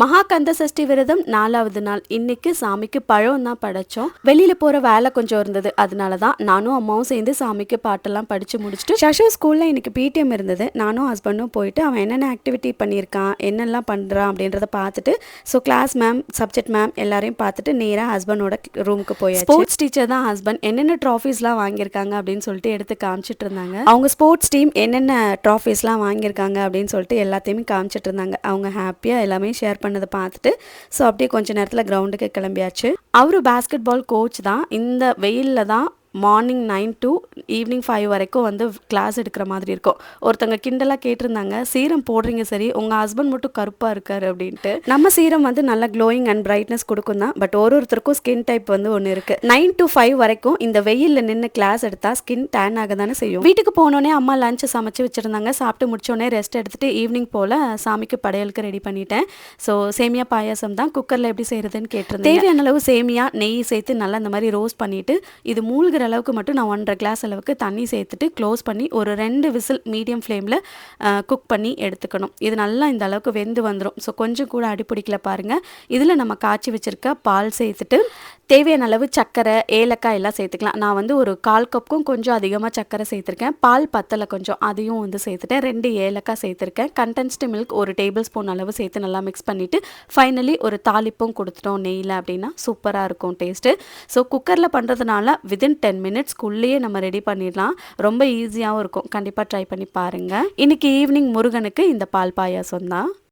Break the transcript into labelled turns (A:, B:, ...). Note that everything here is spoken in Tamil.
A: மகாகந்த சஷ்டி விரதம் நாலாவது நாள். இன்னைக்கு சாமிக்கு பழம் தான் படைச்சோம். வெளியில போற வேலை கொஞ்சம் இருந்தது. அதனால தான் நானும் அம்மாவும் சேர்ந்து சாமிக்கு பாட்டெல்லாம் படிச்சு முடிச்சுட்டு சஷோ ஸ்கூல்ல இன்னைக்கு பிடிஎம் இருந்தது. நானும் ஹஸ்பண்டும் போயிட்டு அவன் என்னென்ன ஆக்டிவிட்டி பண்ணியிருக்கான் என்னெல்லாம் பண்றான் அப்படின்றத பார்த்துட்டு so class ma'am subject ma'am எல்லாரையும் பார்த்துட்டு நேராக ஹஸ்பண்டோட ரூமுக்கு போய் ஸ்போர்ட்ஸ் டீச்சர் தான் ஹஸ்பண்ட் என்னென்ன ட்ராஃபீஸ்லாம் வாங்கியிருக்காங்க அப்படின்னு சொல்லிட்டு எடுத்து காமிச்சிட்டு இருந்தாங்க. அவங்க ஸ்போர்ட்ஸ் டீம் என்னென்ன ட்ராஃபீஸ்லாம் வாங்கியிருக்காங்க அப்படின்னு சொல்லிட்டு எல்லாத்தையுமே காமிச்சிட்டு இருந்தாங்க. அவங்க ஹாப்பியாக எல்லாமே ஷேர் பண்ணதை பார்த்துட்டு ஸோ அப்படியே கொஞ்ச நேரத்தில் கிரவுண்டுக்கு கிளம்பியாச்சு. அவரு பேஸ்கெட் பால் கோச் தான். இந்த வெயிலில் தான் morning nine to evening five வரைக்கும் வந்து கிளாஸ் எடுக்கிற மாதிரி இருக்கும். ஒருத்தங்க கிண்டலாக கேட்டிருந்தாங்க சீரம் போடுறீங்க சரி உங்கள் ஹஸ்பண்ட் மட்டும் கருப்பாக இருக்காரு அப்படின்ட்டு. நம்ம சீரம் வந்து நல்ல க்ளோயிங் அண்ட் பிரைட்னஸ் கொடுக்கும் தான். பட் ஒரு ஒருத்தருக்கும் ஸ்கின் டைப் வந்து ஒன்று இருக்குது நைன் டு ஃபைவ் வரைக்கும் இந்த வெயிலில் நின்று கிளாஸ் எடுத்தால் ஸ்கின் டேன் ஆக தானே செய்யும். வீட்டுக்கு போனோடனே அம்மா லஞ்ச் சமைச்சு வச்சுருந்தாங்க. சாப்பிட்டு முடிச்சோடனே ரெஸ்ட் எடுத்துட்டு ஈவினிங் போல் சாமிக்கு படையலுக்கு ரெடி பண்ணிட்டேன். ஸோ சேமியா பாயாசம் தான் குக்கரில் எப்படி செய்கிறதுன்னு கேட்டிருந்தேன் தேவையான அளவு சேமியா நெய் சேர்த்து நல்லா இந்த மாதிரி ரோஸ்ட் பண்ணிவிட்டு இது மூழ்கிற அளவுக்கு மட்டும் நான் ஒன்றரை கிளாஸ் அளவுக்கு தண்ணி சேர்த்துட்டு க்ளோஸ் பண்ணி ஒரு ரெண்டு விசில் மீடியம் ஃப்ளேமில் குக் பண்ணி எடுத்துக்கணும். இது நல்லா இந்த அளவுக்கு வெந்து வந்துடும் ஸோ கொஞ்சம் கூட அடிப்பிடிக்கல பாருங்கள் இதில் நம்ம காய்ச்சி வச்சுருக்க பால் சேர்த்துட்டு தேவையான அளவு சர்க்கரை ஏலக்காய் எல்லாம் சேர்த்துக்கலாம். நான் வந்து ஒரு கால் கப்புக்கும் கொஞ்சம் அதிகமாக சர்க்கரை சேர்த்துருக்கேன். பால் பத்தலை கொஞ்சம் அதையும் வந்து சேர்த்துட்டேன். ரெண்டு ஏலக்காய் சேர்த்துருக்கேன். கண்டென்ஸ்டு மில்க் ஒரு டேபிள் ஸ்பூன் அளவு சேர்த்து நல்லா மிக்ஸ் பண்ணிவிட்டு ஃபைனலி ஒரு தாளிப்பும் கொடுத்துட்டோம் நெய்யில் அப்படின்னா சூப்பராக இருக்கும் டேஸ்ட்டு ஸோ குக்கரில் பண்ணுறதுனால வித்தின் டென் மினிட்ஸ்க்குள்ளேயே நம்ம ரெடி பண்ணிடலாம். ரொம்ப ஈஸியாகவும் இருக்கும். கண்டிப்பாக ட்ரை பண்ணி பாருங்கள் இன்றைக்கி ஈவினிங் முருகனுக்கு இந்த பால் பாயாசம் தான்